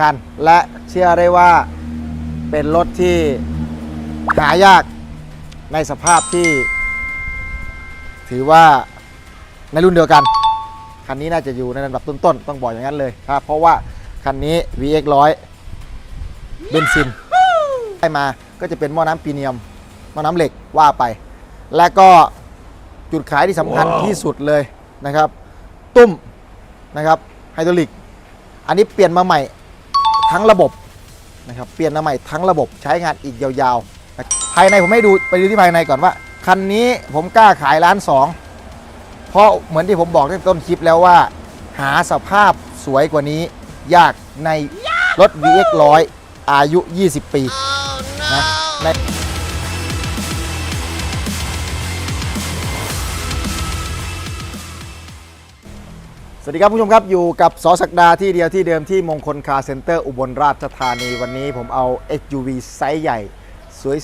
คันและเชื่อได้ว่าเป็นรถที่หายากในสภาพที่ ถือว่าในรุ่นเดียวกัน คันนี้น่าจะอยู่ในระดับต้นๆ ต้องบอกอย่างนั้นเลยครับเพราะว่าคันนี้ VX 100เบนซินได้มาก็จะเป็นหม้อน้ำปีเนียมหม้อน้ำเหล็กว่าไป และก็จุดขายที่สำคัญที่สุดเลยนะครับ ตุ้มนะครับไฮดรอลิก อันนี้เปลี่ยนมาใหม่ ทั้งระบบนะครับเปลี่ยนมาใหม่ทั้งระบบใช้งานอีกยาวๆนะภายในผมให้ดูไปดูที่ภายในก่อนว่า คันนี้ผมกล้าขายล้านสองเพราะเหมือนที่ผมบอกในต้นคลิปแล้วว่า หาสภาพสวยกว่านี้ ยากในรถ VX 100อายุ 20 ปีนะ สวัสดีครับผู้ชมครับ อยู่กับสอสักดาที่เดียวที่เดิมที่มงคลคาร์เซ็นเตอร์อุบลราชธานีวันนี้ผมเอา SUV ไซส์ใหญ่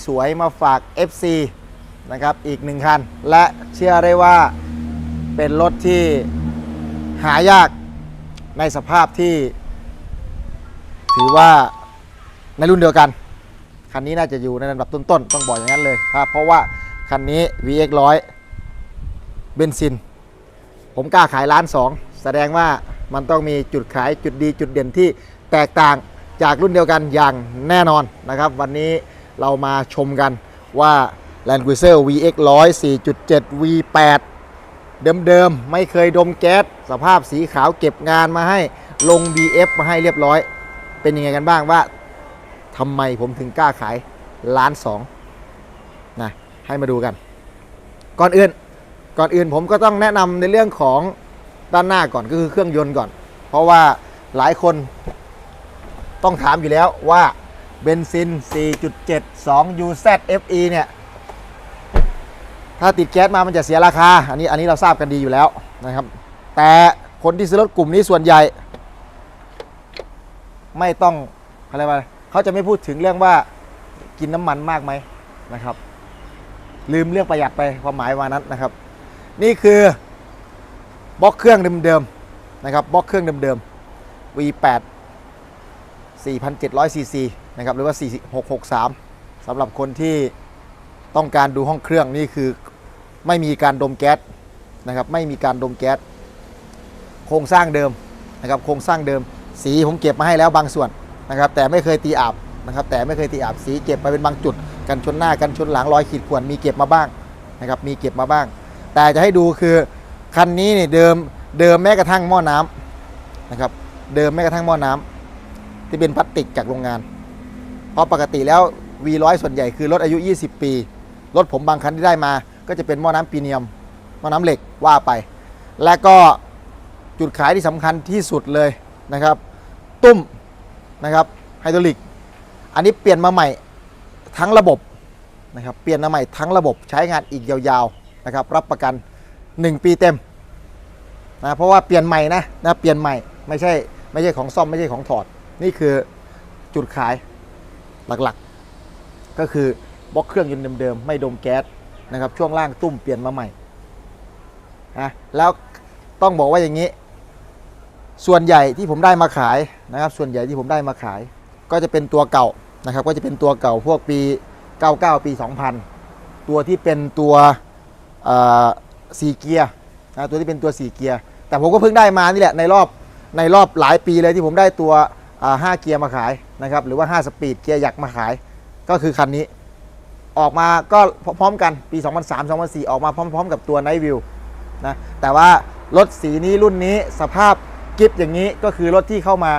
สวยๆ มาฝาก FC นะครับอีกหนึ่งคัน และเชื่อได้ว่าเป็นรถที่หายากในสภาพที่ ถือว่าในรุ่นเดียวกัน คันนี้น่าจะอยู่ในระดับต้นๆ ต้องบอกอย่างนั้นเลยครับเพราะว่าคันนี้ VX 100 เบนซิน ผมกล้าขายล้านสอง แสดงว่ามันต้องมีจุดขายจุดดีจุดเด่นที่แตกต่างจากรุ่นเดียวกันอย่างแน่นอนนะครับ วันนี้เรามาชมกันว่า Land Cruiser VX 100 4.7 V8 เดิมๆ ไม่เคยดมแก๊สสภาพสีขาวเก็บงานมาให้ลง BF มาให้เรียบร้อย เป็นยังไงกันบ้างว่าทำไมผมถึงกล้าขายล้านสองนะให้มาดูกัน ก่อนอื่นก่อนอื่นผมก็ต้องแนะนำในเรื่องของ ด้านหน้าก่อนก็คือเครื่องยนต์ก่อน เพราะว่าหลายคนต้องถามอยู่แล้วว่าเบนซิน 4.7 2 UZ FE เนี่ย ถ้าติดแก๊สมามันจะเสียราคา อันนี้อันนี้เราทราบกันดีอยู่แล้วนะครับ แต่คนที่ซื้อรถกลุ่มนี้ส่วนใหญ่ ไม่ต้องอะไรวะเขาจะไม่พูดถึงเรื่องว่ากินน้ำมันมากไหมนะครับ ลืมเรื่องประหยัดไปความหมายว่านั้นนะครับ นี่คือ บล็อกเครื่องเดิมๆนะครับบล็อกเครื่องเดิมๆ V8 4,700 cc นะครับหรือว่า 4663สำหรับคนที่ต้องการดูห้องเครื่องนี่คือไม่มีการดมแก๊สนะครับไม่มีการดมแก๊สโครงสร้างเดิมนะครับโครงสร้างเดิม สีผมเก็บมาให้แล้วบางส่วนนะครับแต่ไม่เคยตีอาบนะครับแต่ไม่เคยตีอาบสีเก็บไปเป็นบางจุด กันชนหน้ากันชนหลังรอยขีดข่วนมีเก็บมาบ้างนะครับมีเก็บมาบ้าง แต่จะให้ดูคือ คันนี้เนี่ยเดิมเดิมแม้กระทั่งหม้อน้ำนะครับ เดิมแม้กระทั่งหม้อน้ำที่เป็นพลาสติกจากโรงงาน เพราะปกติแล้ว V100 ส่วนใหญ่คือรถอายุ 20 ปี รถผมบางคันที่ได้มา ก็จะเป็นหม้อน้ำปีเนียมหม้อน้ำเหล็กว่าไป และก็จุดขายที่สำคัญที่สุดเลยนะครับ ตุ้มนะครับไฮดรอลิก อันนี้เปลี่ยนมาใหม่ทั้งระบบนะครับเปลี่ยนมาใหม่ทั้งระบบใช้งานอีกยาวๆนะครับรับประกัน 1 ปีเต็มนะเพราะว่าเปลี่ยนใหม่นะนะเปลี่ยนใหม่ไม่ใช่ไม่ใช่ของซ่อมไม่ใช่ของถอด นี่คือจุดขายหลักๆ ก็คือบล็อกเครื่องยนต์เดิมๆไม่ดมแก๊สนะครับช่วงล่างตุ้มเปลี่ยนมาใหม่นะแล้วต้องบอกว่าอย่างนี้ ส่วนใหญ่ที่ผมได้มาขายนะครับ ส่วนใหญ่ที่ผมได้มาขาย ก็จะเป็นตัวเก่านะครับ ก็จะเป็นตัวเก่าพวกปี 99 ปี 2000 ตัวที่เป็นตัว สี่เกียร์นะตัวที่เป็นตัวสี่เกียร์ แต่ผมก็เพิ่งได้มานี่แหละในรอบในรอบหลายปีเลยที่ผมได้ตัวห้าเกียร์มาขายนะครับหรือว่า 5 สปีดเกียร์หยักมาขาย ก็คือคันนี้ ออกมาก็พร้อมกันปี 2003 2004 ออกมาพร้อม ๆ กับตัว Night View นะแต่ว่ารถสีนี้รุ่นนี้สภาพกิฟอย่างนี้ก็คือรถที่เข้ามา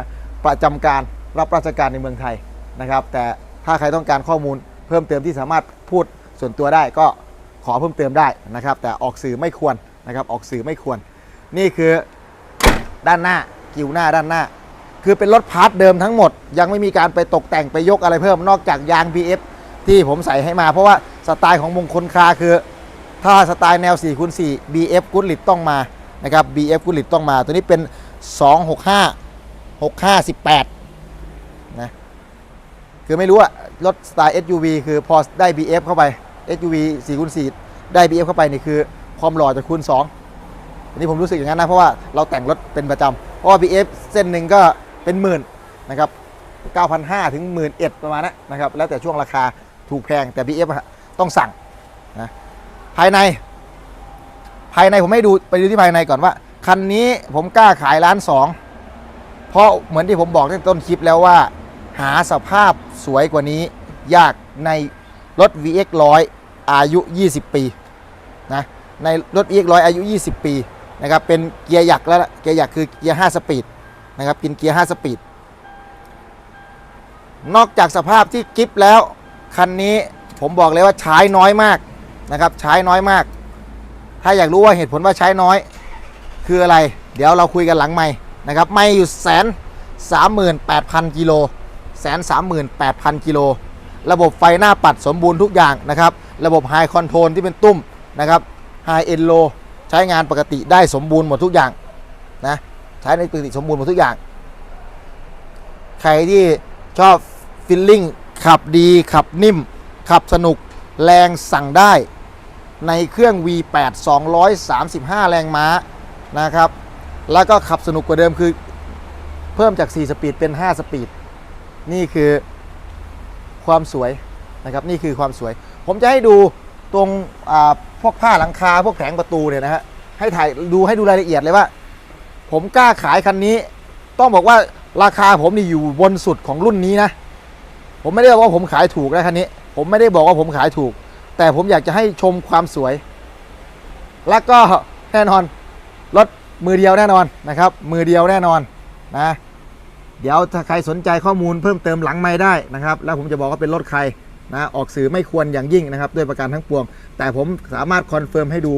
ประจำการรับราชการในเมืองไทยนะครับ แต่ถ้าใครต้องการข้อมูลเพิ่มเติมที่สามารถพูดส่วนตัวได้ก็ ขอเพิ่มเติมได้นะครับ แต่ออกสื่อไม่ควรนะครับออกสื่อไม่ควร นี่คือด้านหน้ากิวหน้าด้านหน้า คือเป็นรถพาร์ทเดิมทั้งหมด ยังไม่มีการไปตกแต่งไปยกอะไรเพิ่มนอกจากยาง BF ที่ผมใส่ให้มา เพราะว่าสไตล์ของมงคลคาคือ ถ้าสไตล์แนว 4คูณ4 BF กุลิตต้องมานะครับ BF กุลิตต้องมา ตัวนี้เป็น 265 6518นะคือไม่รู้อะรถสไตล์ SUV คือพอได้ BF เข้าไป SUV 4คูณ4ได้ BF เข้าไปนี่คือความหล่อจะคูณ2อันนี้ผมรู้สึกอย่างนั้นนะเพราะว่าเราแต่งรถเป็นประจำเพราะว่า BF เส้นหนึ่งก็เป็นหมื่นนะครับ9,500 ถึง 11,000ประมาณนั้นนะครับ แล้วแต่ช่วงราคาถูกแพงแต่ BF อะต้องสั่งนะภายใน ภายในผมให้ดูไปดูที่ภายในก่อนว่า คันนี้ผมกล้าขายล้านสองเพราะเหมือนที่ผมบอกตั้งต้นคลิปแล้วว่า หาสภาพสวยกว่านี้ยากใน รถ VX 100 อายุ 20 ปีนะในรถ VX 100 อายุ 20 ปีนะครับเป็นเกียร์หยักแล้วเกียร์หยักคือเกียร์ 5 สปีดนะครับกินเกียร์ 5 สปีด นอกจากสภาพที่กิฟแล้ว คันนี้ผมบอกเลยว่าใช้น้อยมากนะครับใช้น้อยมาก ถ้าอยากรู้ว่าเหตุผลว่าใช้น้อย คืออะไร เดี๋ยวเราคุยกันหลังไม่นะครับไม่อยู่แสนสามหมื่นแปดพันกิโลแสนสามหมื่นแปดพันกิโล ระบบไฟหน้าปัดสมบูรณ์ทุกอย่างนะครับ ระบบไฮคอนโทรลที่เป็นตุ้มนะครับไฮเอ็นโลใช้งานปกติได้สมบูรณ์หมดทุกอย่างนะใช้ในปกติสมบูรณ์หมดทุกอย่าง ใครที่ชอบฟิลลิ่งขับดีขับนิ่ม ขับสนุกแรงสั่งได้ ในเครื่อง V8 235 แรงม้านะครับ แล้วก็ขับสนุกกว่าเดิมคือเพิ่มจาก 4 สปีดเป็น 5 สปีด นี่คือ ความสวยนะครับนี่คือความสวย ผมจะให้ดูตรงพวกผ้าหลังคาพวกแผงประตูเนี่ยนะฮะให้ถ่ายดูให้ดูรายละเอียดเลยว่า ผมกล้าขายคันนี้ ต้องบอกว่าราคาผมนี่อยู่บนสุดของรุ่นนี้นะ ผมไม่ได้บอกว่าผมขายถูกนะคันนี้ ผมไม่ได้บอกว่าผมขายถูก แต่ผมอยากจะให้ชมความสวย แล้วก็แน่นอนรถมือเดียวแน่นอนนะครับ มือเดียวแน่นอนนะ เดี๋ยวถ้าใครสนใจข้อมูลเพิ่มเติมหลังไม่ได้นะครับ แล้วผมจะบอกว่าเป็นรถใครนะออกสื่อไม่ควรอย่างยิ่งนะครับ ด้วยประการทั้งปวง แต่ผมสามารถคอนเฟิร์มให้ดู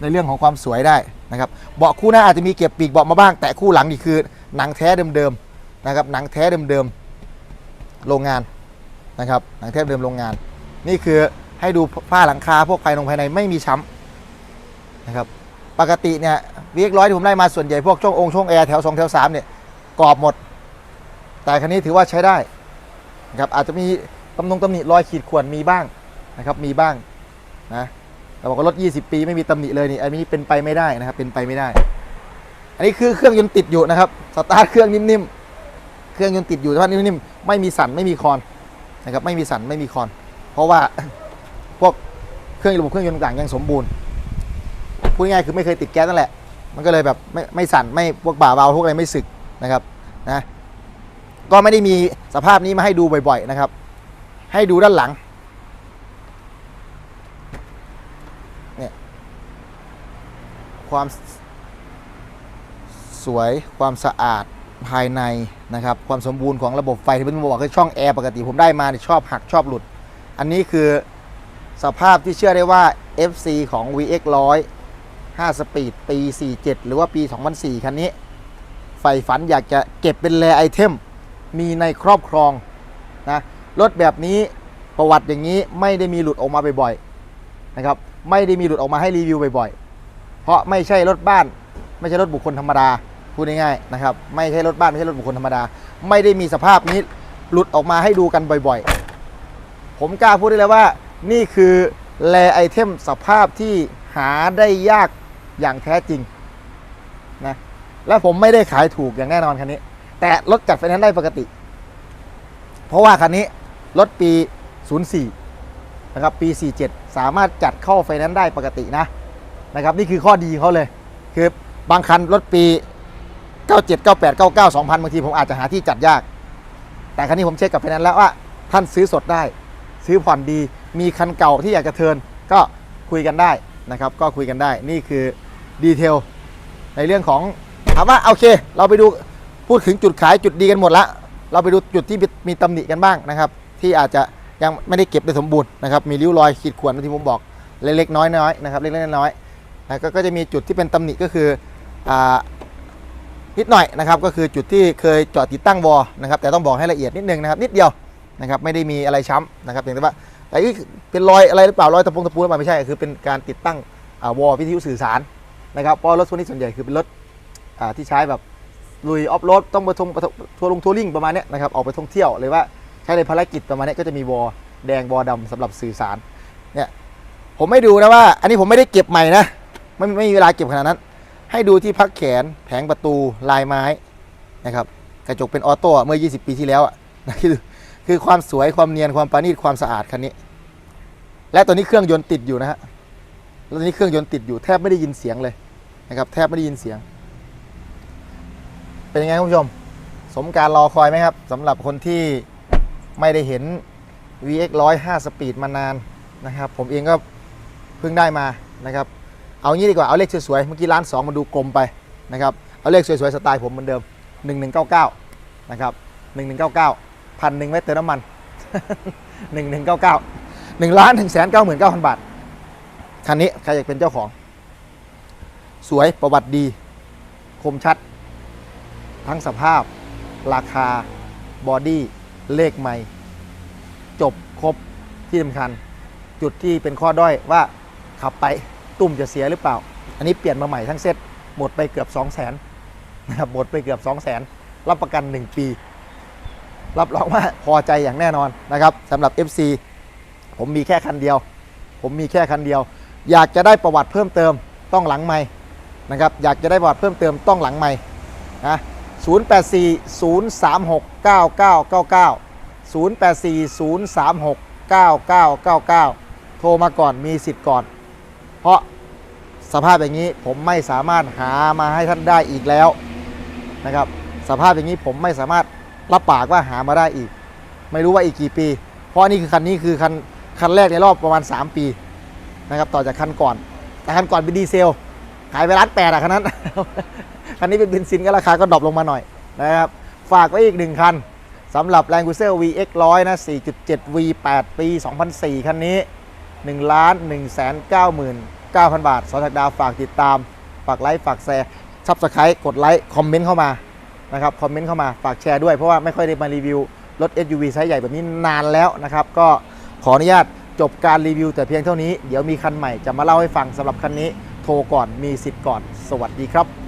ในเรื่องของความสวยได้นะครับเบาะคู่หน้าอาจจะมีเก็บปีกเบาะมาบ้าง แต่คู่หลังนี่คือหนังแท้เดิมๆนะครับหนังแท้เดิมๆโรงงานนะครับหนังแท้เดิมโรงงาน นี่คือให้ดูผ้าหลังคาพวกภายในภายในไม่มีช้ำนะครับปกติเนี่ยวีกร้อยที่ผมได้มาส่วนใหญ่พวกช่ององค์ช่องแอร์แถว2แถว3เนี่ยกรอบหมด แต่คันนี้ถือว่าใช้ได้นะครับอาจจะมีตำนงตำหนิรอยขีดข่วนมีบ้างนะครับมีบ้างนะแต่บอกว่ารถ 20 ปีไม่มีตำหนิเลยนี่อันนี้เป็นไปไม่ได้นะครับเป็นไปไม่ได้ อันนี้คือเครื่องยนต์ติดอยู่นะครับสตาร์ทเครื่องนิ่มๆเครื่องยนต์ติดอยู่แต่ว่านิ่มๆไม่มีสั่นไม่มีคอนนะครับไม่มีสั่นไม่มีคอน เพราะว่าพวกเครื่องระบบเครื่องยนต์ต่างยังสมบูรณ์พูดง่ายคือไม่เคยติดแก๊สนั่นแหละ มันก็เลยแบบไม่ไม่สั่นไม่พวกบ่าเบาพวกอะไรไม่สึกนะครับนะ ก็ไม่ได้มีสภาพนี้มาให้ดูบ่อยๆนะครับ ให้ดูด้านหลังเนี่ยความสวยความสะอาดภายในนะครับ ความสมบูรณ์ของระบบไฟที่ผมบอกคือช่องแอร์ปกติผมได้มาชอบหักชอบหลุด อันนี้คือสภาพที่เชื่อได้ว่า FC ของ VX 100 5สปีดปี 47 หรือว่าปี 2004 คันนี้ใฝ่ฝันอยากจะเก็บเป็นแรไอเทม มีในครอบครองนะรถแบบนี้ประวัติอย่างนี้ไม่ได้มีหลุดออกมาบ่อยๆนะครับไม่ได้มีหลุดออกมาให้รีวิวบ่อยๆ เพราะไม่ใช่รถบ้าน ไม่ใช่รถบุคคลธรรมดาพูดง่ายๆนะครับไม่ใช่รถบ้านไม่ใช่รถบุคคลธรรมดา ไม่ได้มีสภาพนี้หลุดออกมาให้ดูกันบ่อยๆ ผมกล้าพูดได้เลยว่านี่คือแรไอเทมสภาพที่หาได้ยากอย่างแท้จริงนะและผมไม่ได้ขายถูกอย่างแน่นอนคันนี้ แต่รถจัดไฟแนนซ์ได้ปกติ เพราะว่าคันนี้รถปี 04 นะครับ ปี 47 สามารถจัดเข้าไฟแนนซ์ได้ปกตินะนะครับ นี่คือข้อดีเขาเลย คือบางคันรถปี 97 98 99 2000 บางทีผมอาจจะหาที่จัดยาก แต่คันนี้ผมเช็คกับไฟแนนซ์แล้วว่าท่านซื้อสดได้ ซื้อผ่อนดี มีคันเก่าที่อยากจะเทินก็คุยกันได้นะครับ ก็คุยกันได้ นี่คือดีเทลในเรื่องของถามว่าโอเค เราไปดู พูดถึงจุดขายจุดดีกันหมดละเราไปดูจุดที่มีมีตำหนิกันบ้างนะครับ ที่อาจจะยังไม่ได้เก็บได้สมบูรณ์นะครับมีริ้วรอยขีดข่วนที่ผมบอกเล็กๆน้อยๆนะครับเล็กๆน้อยๆนะก็ก็จะมีจุดที่เป็นตำหนิก็คืออนิดหน่อยนะครับก็คือจุดที่เคยจาะติดตั้งวอลนะครับแต่ต้องบอกให้ละเอียดนิดนึงนะครับนิดเดียวนะครับไม่ได้มีอะไรช้ำนะครับเพียงแต่ว่าแต่นี่เป็นรอยอะไรหรือเปล่ารอยตะปงตะปูหรือเปล่าไม่ใช่คือเป็นการติดตั้งอวอลวิทยุสื่อสารนะครับเพราะรถพวกนี้ส่วนใหญ่คือเป็นรถที่ใช้แบบ ลุยออฟโรดต้องไปทงทัวร์ลงทัวริงประมาณนี้นะครับออกไปท่องเที่ยวหรือว่าใช้ในภารกิจประมาณนี้ก็จะมีวอลแดงวอลดำสำหรับสื่อสารเนี่ยผมไม่ดูนะว่า อันนี้ผมไม่ได้เก็บใหม่นะไม่ไม่มีเวลาเก็บขนาดนั้น ให้ดูที่พักแขนแผงประตูลายไม้นะครับกระจกเป็นออโต้เมื่อ 20 ปีที่แล้วอะคือคือความสวยความเนียนความประณีตความสะอาดคันนี้ และตัวนี้เครื่องยนต์ติดอยู่นะฮะแล้วตัวนี้เครื่องยนต์ติดอยู่แทบไม่ได้ยินเสียงเลยนะครับแทบไม่ได้ยินเสียง เป็นยังไงคุณผู้ชม สมการรอคอยไหมครับสำหรับคนที่ไม่ได้เห็น VX 105สปีดมานานนะครับ ผมเองก็เพิ่งได้มานะครับ เอางี้ดีกว่า เอาเลขสวยๆ เมื่อกี้ร้าน2มันดูกลมไปนะครับ เอาเลขสวยๆ สไตล์ผมเหมือนเดิม 1199 นะครับ 1199พันหนึ่งไว้เติมน้ำมัน 1199 1ล้าน1แสน99,000 บาท คันนี้ใครอยากเป็นเจ้าของ สวยประวัติดี คมชัด ทั้งสภาพ ราคา บอดี้ เลขใหม่ จบครบที่สำคัญ จุดที่เป็นข้อด้อยว่าขับไปตุ่มจะเสียหรือเปล่า อันนี้เปลี่ยนมาใหม่ทั้งเซ็ตหมดไปเกือบ 2 0 0 0 0นนะครับหมดไปเกือบ 2 0 0 0 0นรับประกัน 1 ปี รับรองว่าพอใจอย่างแน่นอนนะครับสำหรับ FC ผมมีแค่คันเดียว ผมมีแค่คันเดียว อยากจะได้ประวัติเพิ่มเติมต้องหลังไม่นะครับ อยากจะได้ประวัติเพิ่มเติมต้องหลังไม่นะ 084 036 9999 084 036 9999 โทรมาก่อนมีสิทธิ์ก่อน เพราะสภาพอย่างนี้ผมไม่สามารถหามาให้ท่านได้อีกแล้วนะครับ สภาพอย่างนี้ผมไม่สามารถรับปากว่าหามาได้อีก ไม่รู้ว่าอีกกี่ปี เพราะนี่คือคันนี้คือคันคันแรกในรอบประมาณ 3 ปีนะครับต่อจากคันก่อนแต่คันก่อนเป็นดีเซล ขายไปร้านแปดอะคันนั้นคันนี้เป็นเบนซินก็ราคาก็ดรอปลงมาหน่อยนะครับ ฝากไว้อีกหนึ่งคันสำหรับ Land Cruiser VX 100นะ 4.7 V8 ปี 2004 คันนี้ 1 ล้าน1แสน99,000 บาท สอถักดาวฝากติดตาม ฝากไลค์ ฝากแชร์ซับสไครต์กดไลค์ คอมเมนต์เข้ามา นะครับ คอมเมนต์เข้ามา ฝากแชร์ด้วย เพราะว่าไม่ค่อยได้มารีวิว รถ SUV ไซส์ใหญ่แบบนี้นานแล้วนะครับ ก็ขออนุญาตจบการรีวิวแต่เพียงเท่านี้ เดี๋ยวมีคันใหม่จะมาเล่าให้ฟังสำหรับคันนี้ โทรก่อนมีสิทธิ์ก่อน สวัสดีครับ